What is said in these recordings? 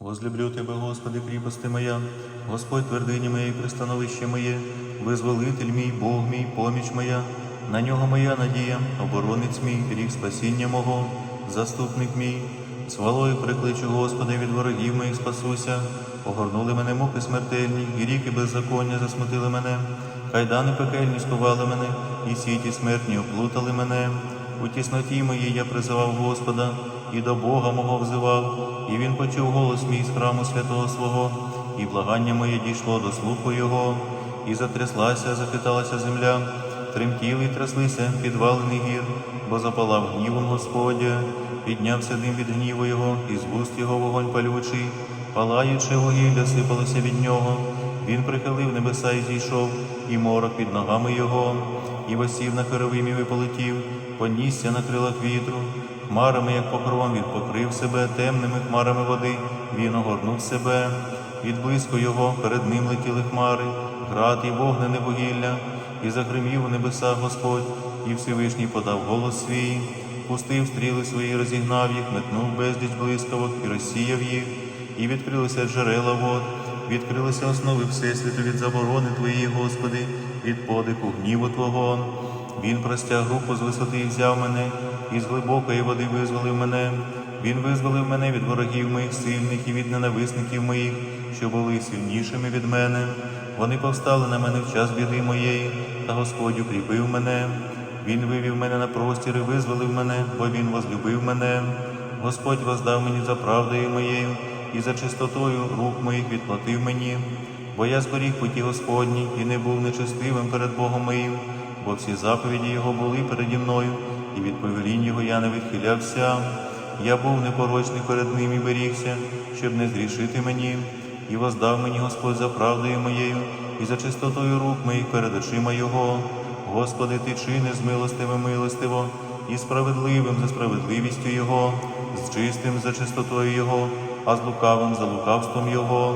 Возлюблю Тебе, Господи, кріпости моя, Господь твердиня моя і пристановище моє, визволитель мій, Бог мій, поміч моя, на нього моя надія, оборонець мій, рік спасіння мого, заступник мій. Свалою прикличу, Господи, від ворогів моїх спасуся, огорнули мене муки смертельні, і ріки беззаконня засмутили мене, кайдани пекельні сховали мене, і сіті смертні оплутали мене. У тісноті моїй я призивав Господа, і до Бога мого взивав, і він почув голос мій з храму святого свого, і благання моє дійшло до слуху Його, і затряслася, захиталася земля, тремтіли й тряслися підвалини гір, бо запалав гнівом Господя, піднявся дим від гніву Його, і з вуст його вогонь палючий, палаючи вугілля сипалося від нього. Він прихилив небеса і зійшов, і морок під ногами його, і восів на херовимів і полетів, понісся на крилах вітру, хмарами, як покровом, він покрив себе, темними хмарами води, він огорнув себе, від блиску його перед ним летіли хмари, град і вогнене вугілля, і загримів у небесах Господь, і Всевишній подав голос свій, пустив стріли свої, розігнав їх, метнув безліч блискавок і розсіяв їх, і відкрилися джерела вод. Відкрилися основи Всесвіту від заборони Твоєї, Господи, від подиху гніву Твого. Він простяг руку з висоти і взяв мене, і з глибокої води визволив мене. Він визволив мене від ворогів моїх сильних і від ненависників моїх, що були сильнішими від мене. Вони повстали на мене в час біди моєї, та Господь укріпив мене. Він вивів мене на простір і визволив мене, бо Він возлюбив мене. Господь воздав мені за правдою моєю і за чистотою рук моїх відплатив мені, бо я зберіг путі Господні і не був нечестивим перед Богом моїм, бо всі заповіді Його були переді мною, і від повелінь Його я не відхилявся. Я був непорочний перед ним і берігся, щоб не зрішити мені, і воздав мені Господь за правдою моєю і за чистотою рук моїх перед очима Його. Господи, ти чини з милостивим милостиво, і справедливим за справедливістю Його, з чистим за чистотою Його, а з лукавим за лукавством Його.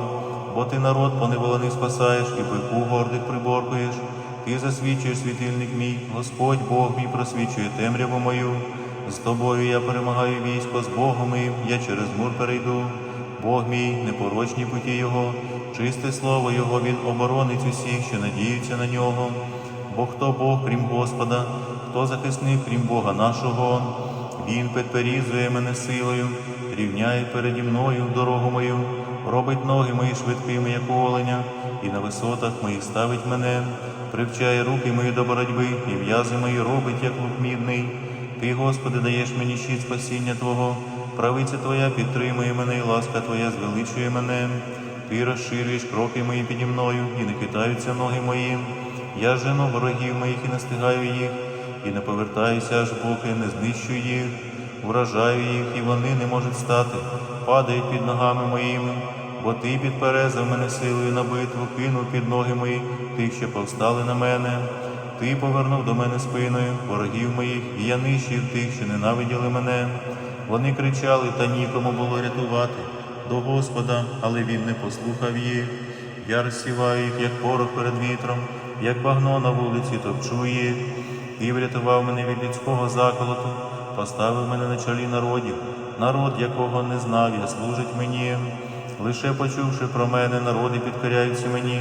Бо ти народ поневолений спасаєш і пику гордих приборкуєш. Ти засвічуєш світильник мій, Господь Бог мій просвічує темряву мою. З тобою я перемагаю військо, з Богом моїм я через мур перейду. Бог мій, непорочні путі Його, чисте слово Його, Він оборонить усіх, що надіються на нього. Бо хто Бог, крім Господа, хто захисник, крім Бога нашого, Він підперізує мене силою, рівняє переді мною дорогу мою, робить ноги мої швидкими, як оленя, і на висотах моїх ставить мене, привчає руки мої до боротьби, і в'язи мої робить, як лук мідний. Ти, Господи, даєш мені щит спасіння Твого, правиця Твоя підтримує мене, і ласка Твоя звеличує мене. Ти розширюєш кроки мої піді мною, і не хитаються ноги мої. Я жену ворогів моїх і настигаю їх, і не повертаюся, аж поки не знищу їх, вражаю їх, і вони не можуть стати, падають під ногами моїми, бо ти підперезав мене силою на битву, кинув під ноги мої тих, що повстали на мене. Ти повернув до мене спиною ворогів моїх, і я нищив тих, що ненавиділи мене. Вони кричали, та нікому було рятувати до Господа, але він не послухав їх. Я розсіваю їх, як порох перед вітром, як багно на вулиці топчу їх. Ти врятував мене від людського заколоту, поставив мене на чолі народів, народ, якого не знав, я служить мені. Лише почувши про мене, народи підкоряються мені,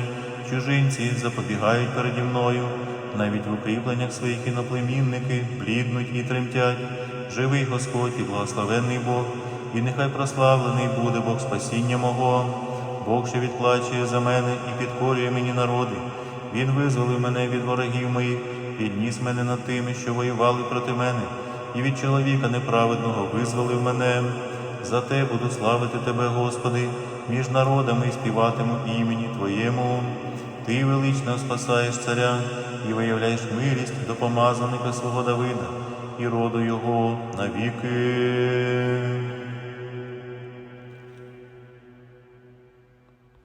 чужинці запобігають переді мною, навіть в укріпленнях своїх іноплемінники бліднуть і тремтять. Живий Господь і благословенний Бог, і нехай прославлений буде Бог спасіння мого. Бог, що відплачує за мене і підкорює мені народи. Він визволив мене від ворогів моїх, підніс мене над тими, що воювали проти мене, і від чоловіка неправедного визволив мене. Зате буду славити Тебе, Господи, між народами і співатиму імені Твоєму. Ти велично спасаєш царя і виявляєш милість до помазаника свого Давида і роду його навіки.